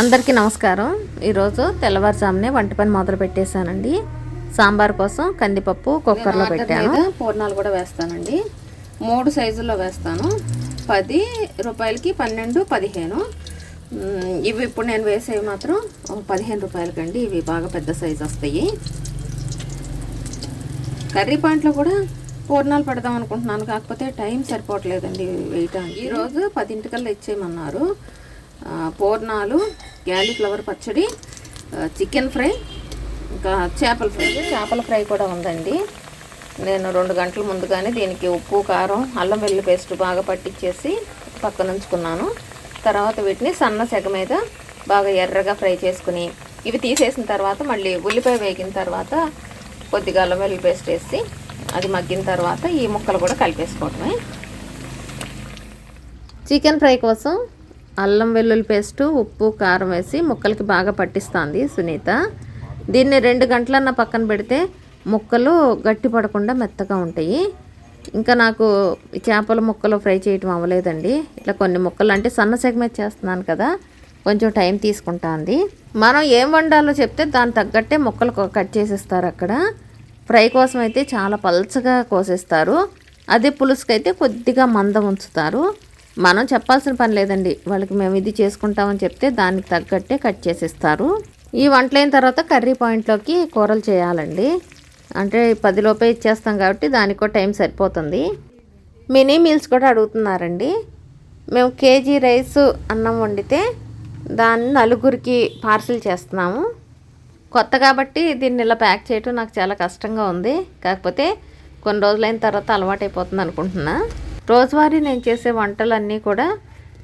అందరికీ నమస్కారం. ఈరోజు తెల్లవారుజామునే వంట పని మొదలు పెట్టేశానండి. సాంబార్ కోసం కందిపప్పు కుక్కర్లో పెట్టాను. పూర్ణాలు కూడా వేస్తానండి. మూడు సైజుల్లో వేస్తాను. పది రూపాయలకి పన్నెండు పదిహేను. ఇవి ఇప్పుడు నేను వేసేవి మాత్రం పదిహేను రూపాయలకండి. ఇవి బాగా పెద్ద సైజు వస్తాయి. కర్రీ పాయింట్లో కూడా పూర్ణాలు పెడదాం అనుకుంటున్నాను. కాకపోతే టైం సరిపోవట్లేదండి వేయటానికి. ఈరోజు పదింటికల్లా ఇచ్చేయమన్నారు. పూర్ణాలు క్యాలీఫ్లవర్ పచ్చడి చికెన్ ఫ్రై ఇంకా చేపల ఫ్రై. చేపల ఫ్రై కూడా ఉందండి. నేను రెండు గంటల ముందుగానే దీనికి ఉప్పు కారం అల్లం వెల్లుల్లి పేస్ట్ బాగా పట్టించేసి పక్కన ఉంచుకున్నాను. తర్వాత వీటిని సన్న సెగ మీద బాగా ఎర్రగా ఫ్రై చేసుకుని ఇవి తీసేసిన తర్వాత మళ్ళీ ఉల్లిపాయ వేగిన తర్వాత కొద్దిగా అల్లం వెల్లుల్లి పేస్ట్ వేసి అది మగ్గిన తర్వాత ఈ ముక్కలు కూడా కలిపేసుకోవటమే. చికెన్ ఫ్రై కోసం అల్లం వెల్లుల్లి పేస్టు ఉప్పు కారం వేసి ముక్కలకి బాగా పట్టిస్తుంది సునీత. దీన్ని రెండు గంటలన్న పక్కన పెడితే ముక్కలు గట్టి పడకుండా మెత్తగా ఉంటాయి. ఇంకా నాకు చేపల ముక్కలు ఫ్రై చేయటం అవ్వలేదండి. ఇట్లా కొన్ని ముక్కలు అంటే సన్న సెగ్మెంట్ చేస్తున్నాను కదా కొంచెం టైం తీసుకుంటుంది. మనం ఏం వండాలో చెప్తే దాని తగ్గట్టే ముక్కలు కట్ చేసేస్తారు అక్కడ. ఫ్రై కోసం అయితే చాలా పల్చగా కోసేస్తారు. అదే పులుసుకైతే కొద్దిగా మందం ఉంచుతారు. మనం చెప్పాల్సిన పని లేదండి. వాళ్ళకి మేము ఇది చేసుకుంటామని చెప్తే దానికి తగ్గట్టే కట్ చేసిస్తారు. ఈ వంటలైన తర్వాత కర్రీ పాయింట్లోకి కూరలు చేయాలండి. అంటే పదిలోపే ఇచ్చేస్తాం కాబట్టి దానికి కూడా టైం సరిపోతుంది. మినీ మీల్స్ కూడా అడుగుతున్నారండి. మేము కేజీ రైస్ అన్నం వండితే దాన్ని నలుగురికి పార్సిల్ చేస్తున్నాము. కొత్త కాబట్టి దీన్ని ఇలా ప్యాక్ చేయటం నాకు చాలా కష్టంగా ఉంది. కాకపోతే కొన్ని రోజులైన తర్వాత అలవాటైపోతుంది అనుకుంటున్నా. రోజువారీ నేను చేసే వంటలన్నీ కూడా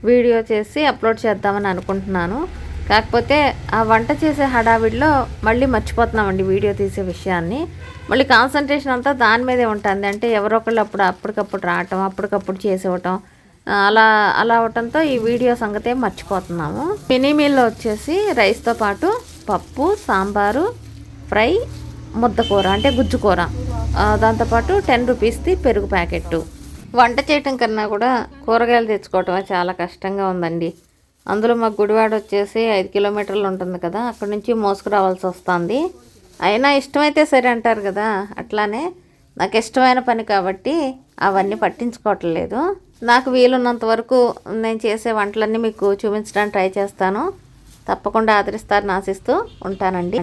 వీడియో చేసి అప్లోడ్ చేద్దామని అనుకుంటున్నాను. కాకపోతే ఆ వంట చేసే హడావిడిలో మళ్ళీ మర్చిపోతున్నామండి వీడియో తీసే విషయాన్ని. మళ్ళీ కాన్సన్ట్రేషన్ అంతా దాని మీదే ఉంటుంది. అంటే ఎవరొకళ్ళు అప్పుడు అప్పటికప్పుడు రావటం అప్పటికప్పుడు చేసేవటం అలా అలా అవటంతో ఈ వీడియో సంగతే మర్చిపోతున్నాము. మినీ మీల్లో వచ్చేసి రైస్తో పాటు పప్పు సాంబారు ఫ్రై ముద్దకూర అంటే గుజ్జుకూర. దాంతోపాటు టెన్ రూపీస్ది పెరుగు ప్యాకెట్టు. వంట చేయటం కన్నా కూడా కూరగాయలు తెచ్చుకోవటం చాలా కష్టంగా ఉందండి. అందులో మా గుడివాడ వచ్చేసి ఐదు కిలోమీటర్లు ఉంటుంది కదా అక్కడి నుంచి మోసుకురావాల్సి వస్తుంది. అయినా ఇష్టమైతే సరే అంటారు కదా అట్లానే నాకు ఇష్టమైన పని కాబట్టి అవన్నీ పట్టించుకోవట్లేదు నాకు వీలున్నంత వరకు నేను చేసే వంటలన్నీ మీకు చూపించడానికి ట్రై చేస్తాను. తప్పకుండా ఆదరిస్తారని ఆశిస్తూ ఉంటానండి.